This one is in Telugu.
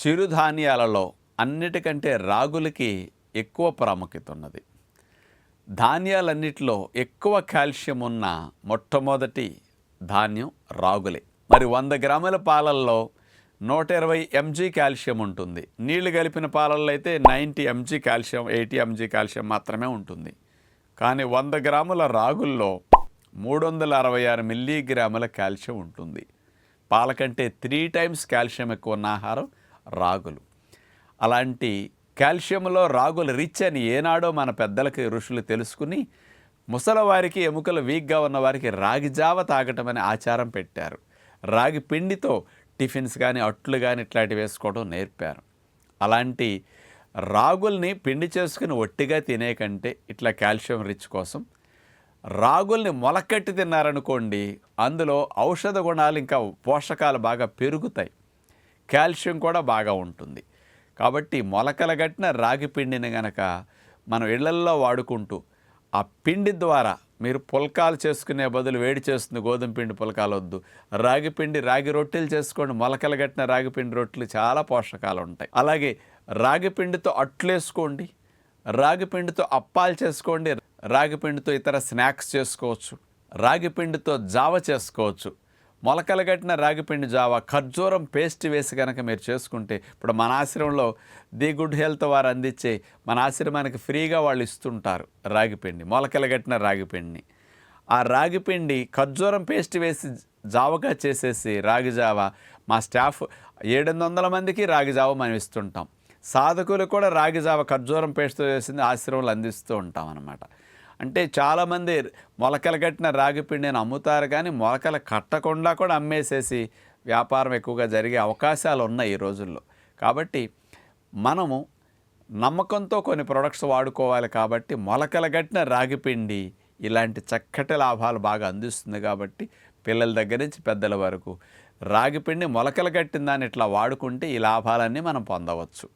చిరుధాన్యాలలో అన్నిటికంటే రాగులకి ఎక్కువ ప్రాముఖ్యత ఉన్నది. ధాన్యాలన్నిటిలో ఎక్కువ కాల్షియం ఉన్న మొట్టమొదటి ధాన్యం రాగులే. మరి వంద గ్రాముల పాలల్లో నూట ఇరవై ఎంజీ కాల్షియం ఉంటుంది. నీళ్ళు కలిపిన పాలల్లో అయితే ninety mg calcium eighty mg calcium మాత్రమే ఉంటుంది. కానీ వంద గ్రాముల రాగుల్లో మూడు వందల అరవై ఆరు మిల్లీగ్రాముల కాల్షియం ఉంటుంది. పాల కంటే త్రీ టైమ్స్ కాల్షియం ఎక్కువ ఉన్న ఆహారం రాగులు. అలాంటి కాల్షియంలో రాగులు రిచ్ అని ఏనాడో మన పెద్దలకి ఋషులు తెలుసుకుని ముసలవారికి ఎముకలు వీక్గా ఉన్నవారికి రాగి జావ తాగటం అనే ఆచారం పెట్టారు. రాగి పిండితో టిఫిన్స్ కానీ అట్లు కానీ ఇట్లాంటివి వేసుకోవడం నేర్పారు. అలాంటి రాగుల్ని పిండి చేసుకుని ఒట్టిగా తినే కంటే ఇట్లా కాల్షియం రిచ్ కోసం రాగుల్ని మొలకట్టి తిన్నారనుకోండి అందులో ఔషధ గుణాలు ఇంకా పోషకాలు బాగా పెరుగుతాయి. కాల్షియం కూడా బాగా ఉంటుంది. కాబట్టి మొలకల గట్టిన రాగి పిండిని గనక మనం ఇళ్ళల్లో వాడుకుంటూ ఆ పిండి ద్వారా మీరు పుల్కాలు చేసుకునే బదులు వేడి చేస్తుంది గోధుమ పిండి పుల్కాలు వద్దు. రాగి పిండి రాగి రొట్టెలు చేసుకోండి. మొలకలు కట్టిన రాగి పిండి రొట్టెలు చాలా పోషకాలు ఉంటాయి. అలాగే రాగి పిండితో అట్లేసుకోండి రాగి పిండితో అప్పాలు చేసుకోండి. రాగి పిండితో ఇతర స్నాక్స్ చేసుకోవచ్చు. రాగి పిండితో జావ చేసుకోవచ్చు. మొలకలు కట్టిన రాగిపిండి జావా ఖర్జూరం పేస్ట్ వేసి కనుక మీరు చేసుకుంటే ఇప్పుడు మన ఆశ్రమంలో ది గుడ్ హెల్త్ వారు అందించే మన ఆశ్రమానికి ఫ్రీగా వాళ్ళు ఇస్తుంటారు రాగిపిండి మొలకలు కట్టిన రాగిపిండిని. ఆ రాగిపిండి ఖర్జూరం పేస్ట్ వేసి జావగా చేసేసి రాగి జావ మా స్టాఫ్ ఏడు వందల మందికి రాగి జావ మనం ఇస్తుంటాం. సాధకులు కూడా రాగి జావ ఖర్జూరం పేస్ట్తో చేసింది ఆశ్రమంలో అందిస్తూ ఉంటాం అన్నమాట అంటే చాలామంది మొలకలు కట్టిన రాగి పిండిని అమ్ముతారు కానీ మొలకలు కట్టకుండా కూడా అమ్మేసేసి వ్యాపారం ఎక్కువగా జరిగే అవకాశాలు ఉన్నాయి ఈ రోజుల్లో. కాబట్టి మనము నమ్మకంతో కొన్ని ప్రొడక్ట్స్ వాడుకోవాలి కాబట్టి మొలకలు కట్టిన రాగిపిండి ఇలాంటి చక్కటి లాభాలు బాగా అందిస్తుంది కాబట్టి పిల్లల దగ్గర నుంచి పెద్దల వరకు రాగిపిండి మొలకలు కట్టిన దాన్ని ఇట్లా వాడుకుంటే ఈ లాభాలన్నీ మనం పొందవచ్చు.